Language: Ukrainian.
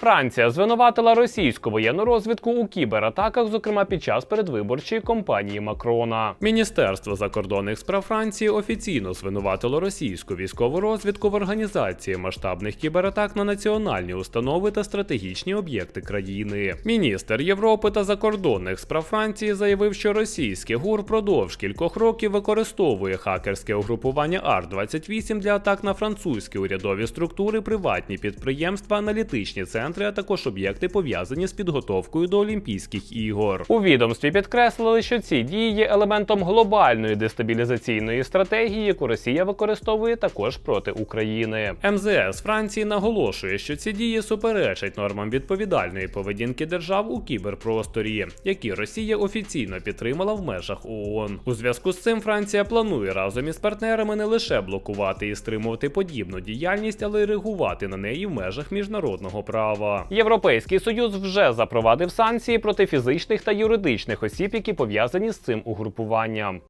Франція звинуватила російську воєнну розвідку у кібератаках, зокрема під час передвиборчої кампанії Макрона. Міністерство закордонних справ Франції офіційно звинуватило російську військову розвідку в організації масштабних кібератак на національні установи та стратегічні об'єкти країни. Міністр Європи та закордонних справ Франції заявив, що російський ГУР впродовж кількох років використовує хакерське угрупування АР-28 для атак на французькі урядові структури, приватні підприємства, аналітичні центри, а також об'єкти пов'язані з підготовкою до Олімпійських ігор. У відомстві підкреслили, що ці дії є елементом глобальної дестабілізаційної стратегії, яку Росія використовує також проти України. МЗС Франції наголошує, що ці дії суперечать нормам відповідальної поведінки держав у кіберпросторі, які Росія офіційно підтримала в межах ООН. У зв'язку з цим Франція планує разом із партнерами не лише блокувати і стримувати подібну діяльність, але й реагувати на неї в межах міжнародного права. Європейський союз вже запровадив санкції проти фізичних та юридичних осіб, які пов'язані з цим угрупуванням.